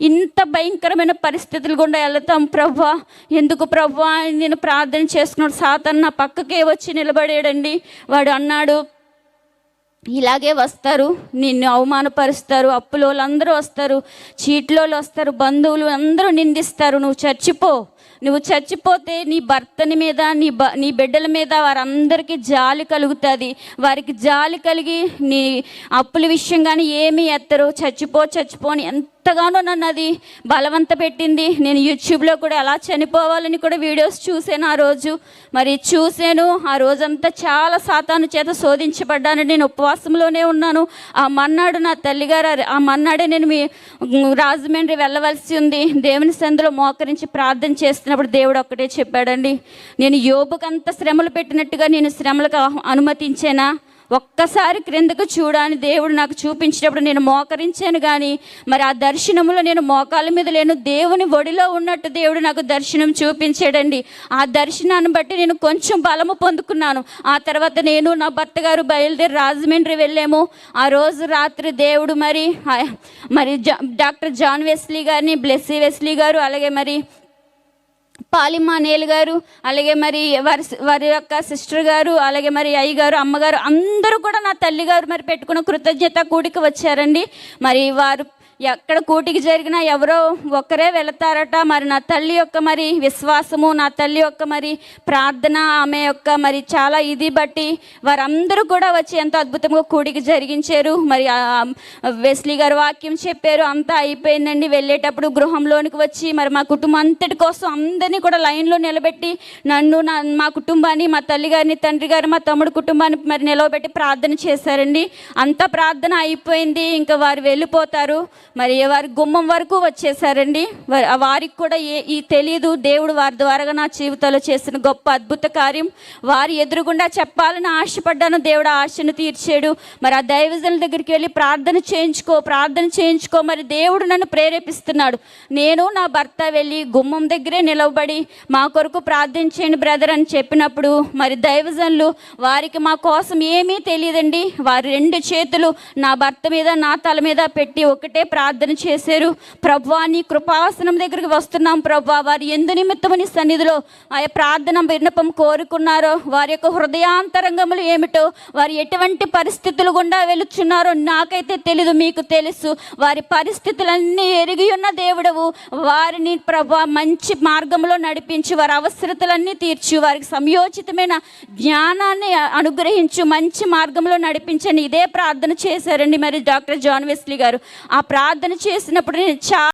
ఇంత భయంకరమైన పరిస్థితులు గుండా వెళ్తాం ప్రభా. ఎందుకు ప్రభా? నేను ప్రార్థన చేసుకున్నాడు. సాతన్ నా పక్కకే వచ్చి నిలబడేడండి. వాడు అన్నాడు ఇలాగే వస్తారు. నిన్ను అవమానపరుస్తారు. అప్పులో అందరూ వస్తారు. చీట్లోళ్ళు వస్తారు. బంధువులు అందరూ నిందిస్తారు. నువ్వు చచ్చిపో. నువ్వు చచ్చిపోతే నీ భర్తని మీద నీ బ నీ బిడ్డల మీద వారందరికీ జాలి కలుగుతుంది. వారికి జాలి కలిగి నీ అప్పుల విషయం కానీ ఏమీ ఎత్తరు. చచ్చిపో చచ్చిపోని ఎంతగానో నన్ను అది బలవంత పెట్టింది. నేను యూట్యూబ్లో కూడా ఎలా చనిపోవాలని కూడా వీడియోస్ చూశాను ఆ రోజు. మరి చూశాను. ఆ రోజంతా చాలా సాతాను చేత శోధించబడ్డాను నేను ఉపవాసంలోనే ఉన్నాను. ఆ మన్నాడు నా తల్లిగారు ఆ మన్నాడే నేను మీ రాజమండ్రి వెళ్ళవలసి ఉంది. దేవుని సందులో మోకరించి ప్రార్థన చేస్తున్నప్పుడు దేవుడు ఒక్కటే చెప్పాడండి నేను యోబుకంత శ్రమలు పెట్టినట్టుగా నేను శ్రమలకు అనుమతించేనా? ఒక్కసారి క్రిందకు చూడని దేవుడు నాకు చూపించినప్పుడు నేను మోకరించాను కానీ మరి ఆ దర్శనంలో నేను మోకాల మీద లేను దేవుని ఒడిలో ఉన్నట్టు దేవుడు నాకు దర్శనం చూపించాడండి. ఆ దర్శనాన్ని బట్టి నేను కొంచెం బలము పొందుకున్నాను. ఆ తర్వాత నేను నా భర్త గారు బయలుదేరి రాజమండ్రి వెళ్ళాము. ఆ రోజు రాత్రి దేవుడు మరి మరి జా- డాక్టర్ జాన్ వెస్లీ గారిని బ్లెస్సీ వెస్లీ గారు అలాగే మరి పాలిమా నేలు గారు అలాగే మరి వారి వారి యొక్క సిస్టర్ గారు అలాగే మరి అయ్య గారు అమ్మగారు అందరూ కూడా నా తల్లి గారు మరి పెట్టుకున్న కృతజ్ఞత కూడికి వచ్చారండి. మరి వారు ఎక్కడ కూటికి జరిగినా ఎవరో ఒక్కరే వెళతారట. మరి నా తల్లి యొక్క మరి విశ్వాసము నా తల్లి యొక్క మరి ప్రార్థన ఆమె యొక్క మరి చాలా ఇది బట్టి వారందరూ కూడా వచ్చి ఎంతో అద్భుతంగా కూడికి జరిగించారు. మరి వెస్లీ గారు వాక్యం చెప్పారు అంతా అయిపోయిందండి. వెళ్ళేటప్పుడు గృహంలోనికి వచ్చి మరి మా కుటుంబం అంతటి కోసం అందరినీ కూడా లైన్లో నిలబెట్టి నన్ను నా మా కుటుంబాన్ని మా తల్లి గారిని తండ్రి గారు మా తమ్ముడు కుటుంబాన్ని మరి నిలవబెట్టి ప్రార్థన చేశారండి. అంత ప్రార్థన అయిపోయింది. ఇంకా వారు వెళ్ళిపోతారు. మరి వారి గుమ్మం వరకు వచ్చేసారండి. వారికి కూడా ఏ ఈ తెలియదు దేవుడు వారి ద్వారా నా జీవితంలో చేసిన గొప్ప అద్భుత కార్యం. వారి ఎదురుగుండా చెప్పాలని ఆశపడ్డాను. దేవుడు ఆశను తీర్చాడు. మరి ఆ దైవజనుల దగ్గరికి వెళ్ళి ప్రార్థన చేయించుకో ప్రార్థన చేయించుకో. మరి దేవుడు నన్ను ప్రేరేపిస్తున్నాడు. నేను నా భర్త వెళ్ళి గుమ్మం దగ్గరే నిలవబడి మా కొరకు ప్రార్థించండి బ్రదర్ అని చెప్పినప్పుడు మరి దైవజనులు వారికి మా కోసం ఏమీ తెలియదండి. వారి రెండు చేతులు నా భర్త మీద నా తల మీద పెట్టి ఒకటే ప్రార్థన చేశారు. ప్రభా నీ కృపాసనం దగ్గరికి వస్తున్నాం ప్రభా. వారి ఎందు నిమిత్తమని సన్నిధిలో ఆ ప్రార్థన విన్నపం కోరుకున్నారో వారి యొక్క హృదయాంతరంగములు ఏమిటో వారు ఎటువంటి పరిస్థితులు గుండా వెళుచున్నారో నాకైతే తెలీదు మీకు తెలుసు. వారి పరిస్థితులన్నీ ఎరిగి ఉన్న దేవుడవు. వారిని ప్రభా మంచి మార్గంలో నడిపించి వారి అవసరతలన్నీ తీర్చి వారికి సంయోచితమైన జ్ఞానాన్ని అనుగ్రహించు మంచి మార్గంలో నడిపించండి ఇదే ప్రార్థన చేశారండి మరి డాక్టర్ జాన్ వెస్లీ గారు. ఆ ప్రార్థన చేసినప్పుడు నేను చాలా